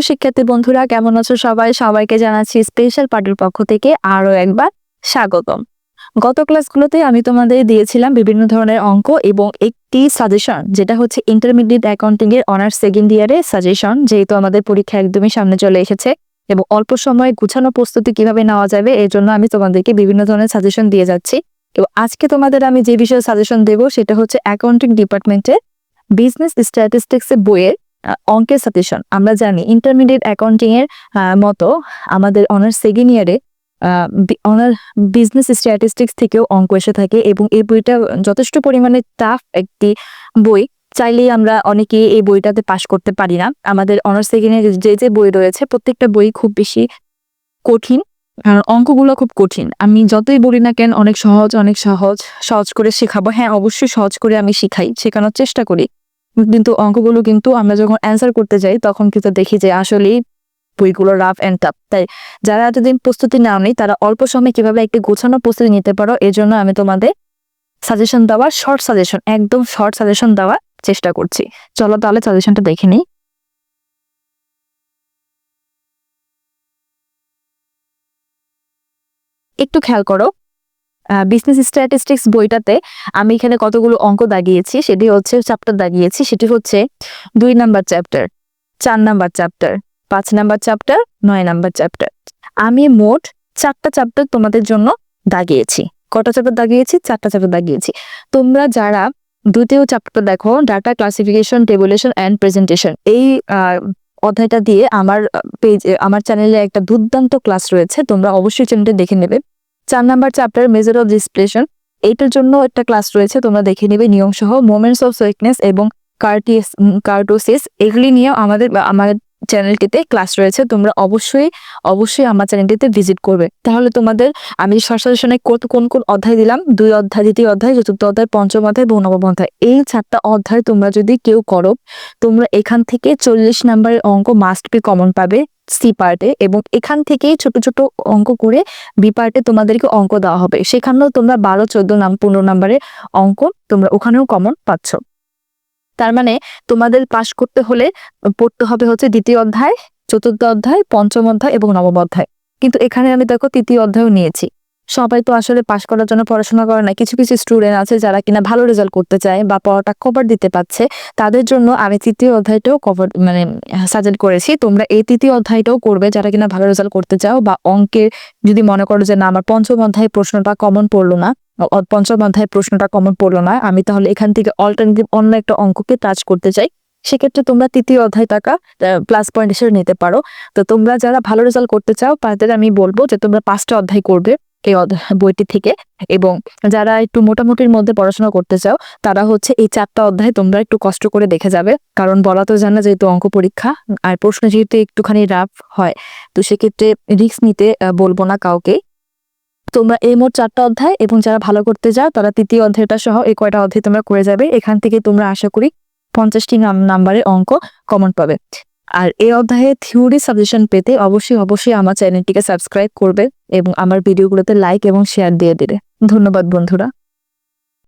প্রিয় শিক্ষার্থী বন্ধুরা, কেমন আছো সবাই? সবাইকে জানাচ্ছি স্পেশাল পার্টির পক্ষ থেকে আরও একবার স্বাগতম। গত ক্লাসগুলোতে আমি তোমাদের দিয়েছিলাম বিভিন্ন ধরনের অঙ্ক এবং একটি সাজেশন যেটা হচ্ছে ইন্টারমিডিয়েট অ্যাকাউন্টিং এর অনার্স সেকেন্ড ইয়ারে সাজেশন যেহেতু আমাদের পরীক্ষা একদমই সামনে চলে এসেছে এবং অল্প সময়ে গুছানো প্রস্তুতি কীভাবে নেওয়া যাবে, এর জন্য আমি তোমাদেরকে বিভিন্ন ধরনের সাজেশন দিয়ে যাচ্ছি। এবং আজকে তোমাদের আমি যে বিষয়ে সাজেশন দেবো, সেটা হচ্ছে অ্যাকাউন্টিং ডিপার্টমেন্টের বিজনেস স্ট্যাটিস্টিক্স এর বইয়ের অঙ্কের সাজেশন আমরা জানি ইন্টারমিডিয়েট অ্যাকাউন্টিং এর মতো আমাদের অনার্স সেকেন্ড ইয়ারে অনার বিজনেস স্ট্যাটিস্টিক্স থেকেও অঙ্ক এসে থাকে এবং এই বইটা যথেষ্ট পরিমাণে টাফ একটি বই। চাইলেই আমরা অনেকে এই বইটাতে পাশ করতে পারি না। আমাদের অনার্স সেকেন্ড ইয়ার যে যে বই রয়েছে, প্রত্যেকটা বই খুব বেশি কঠিন। আর অঙ্কগুলো খুব কঠিন। আমি যতই বলি না কেন, অনেক সহজ অনেক সহজ সহজ করে শেখাবো। হ্যাঁ অবশ্যই সহজ করে আমি শিখাই, শেখানোর চেষ্টা করি। কিন্তু অঙ্কগুলো কিন্তু আমরা যখন অ্যান্সার করতে যাই, তখন কিন্তু দেখি যে আসলেই বইগুলো রাফ অ্যান্ড টাফ তাই যারা এতদিন প্রস্তুতি নাও নেই তারা অল্প সময়ে কীভাবে একটি গোছানো প্রস্তুতি নিতে পারো, এর জন্য আমি তোমাদের সাজেশন দেওয়ার শর্ট সাজেশন একদম শর্ট সাজেশন দেওয়ার চেষ্টা করছি। চলো তাহলে সাজেশনটা দেখে নিই। একটু খেয়াল করো বিজনেস স্ট্যাটিস্টিক্স বইটাতে আমি এখানে কতগুলো অঙ্ক দাগিয়েছি, সেটি হচ্ছে চ্যাপ্টার দাগিয়েছি, সেটি হচ্ছে দুই নাম্বার চ্যাপ্টার চার নাম্বার চ্যাপ্টার পাঁচ নাম্বার চ্যাপ্টার নয় নাম্বার চ্যাপ্টার আমি মোট চারটা চ্যাপ্টার তোমাদের জন্য দাগিয়েছি। কটা চ্যাপ্টার দাগিয়েছি? চারটা চ্যাপ্টার দাগিয়েছি। তোমরা যারা দ্বিতীয় চ্যাপ্টার দেখো data classification tabulation and presentation এই অধ্যায়টা দিয়ে আমার পেজ আমার চ্যানেলে একটা দুর্দান্ত ক্লাস রয়েছে, তোমরা অবশ্যই চ্যানেলটা দেখে নেবে। চার number chapter measure of dispersion এইটার জন্য একটা ক্লাস রয়েছে, তোমরা দেখে নেবে নিয়ম সহ মোমেন্টস অফ সুইকনেস এবং কার্টিস কার্টোসিস এগুলি নিয়েও আমাদের আমার চ্যানেলটিতে ক্লাস রয়েছে। তোমরা অবশ্যই অবশ্যই আমার চ্যানেলটিতে ভিজিট করবে। তাহলে তোমাদের, আমি সশাসনে কত কোন কোন অধ্যায় দিলাম? দুই অধ্যায়, দ্বিতীয় অধ্যায়, চতুর্থ অধ্যায়, পঞ্চম অধ্যায় এবং নবম অধ্যায়। এই চারটা অধ্যায় তোমরা যদি কেউ করো, তোমরা এখান থেকে চল্লিশ নাম্বারের অঙ্ক মাস্ট বি কমন পাবে। সি পার্টে এবং এখান থেকেই ছোট ছোট অঙ্ক করে বি পার্টে তোমাদেরকে অঙ্ক দেওয়া হবে। সেখানেও তোমরা বারো, চোদ্দ নাম, পনেরো নাম্বারের অঙ্ক তোমরা ওখানেও কমন পাচ্ছ। তার মানে তোমাদের পাশ করতে হলে পড়তে হবে হচ্ছে দ্বিতীয় অধ্যায়, চতুর্থ অধ্যায়, পঞ্চম অধ্যায় এবং নবম অধ্যায়। কিন্তু এখানে আমি দেখো তৃতীয় অধ্যায়ও নিয়েছি। সবাই তো আসলে পাশ করার জন্য পড়াশোনা করে না। কিছু কিছু স্টুডেন্ট আছে যারা কিনা ভালো রেজাল্ট করতে চায় বা পড়াটা কভার দিতে পারছে। তাদের জন্য আমি তৃতীয় অধ্যায়টাও কভার মানে সাজেস্ট করেছি। তোমরা এই তৃতীয় অধ্যায়টাও করবে যারা কিনা ভালো রেজাল্ট করতে চাও বা অঙ্কের যদি মনে করো যে না, আমার পঞ্চম অধ্যায় প্রশ্নটা কমন পড়ল না পঞ্চম অধ্যায় প্রশ্নটা কমন পড়ল না, আমি তাহলে এখান থেকে অল্টারনেটিভ অন্য একটা অঙ্ককে টাচ করতে চাই। সেক্ষেত্রে তোমরা তৃতীয় অধ্যায় টাকা প্লাস পয়েন্ট হিসেবে নিতে পারো। তো তোমরা যারা ভালো রেজাল্ট করতে চাও, তাদের আমি বলব যে তোমরা পাঁচটা অধ্যায় করবে। এই বইটি থেকে এবং যারা একটু মোটামুটির মধ্যে পড়াশোনা করতে চাও, তারা হচ্ছে এই চারটা অধ্যায় তোমরা একটু কষ্ট করে দেখে যাবে। কারণ বলা তো জানা যেহেতু অঙ্ক পরীক্ষা, আর প্রশ্ন যেহেতু একটুখানি রাফ হয়, তো সেক্ষেত্রে রিস্ক নিতে বলব না কাউকে। তোমরা এই মোট চারটা অধ্যায় এবং যারা ভালো করতে যাও, তারা তৃতীয় অধ্যায়টা সহ এই কয়টা অধ্যায় তোমরা করে যাবে। এখান থেকে তোমরা আশা করি পঞ্চাশটি নাম্বারের অঙ্ক কমন পাবে। আর এই অধ্যায়ে থিওরি সাজেশন পেতে অবশ্যই অবশ্যই আমার চ্যানেলটিকে সাবস্ক্রাইব করবে এবং আমার ভিডিওগুলোতে লাইক এবং শেয়ার দিয়ে দিলে ধন্যবাদ বন্ধুরা।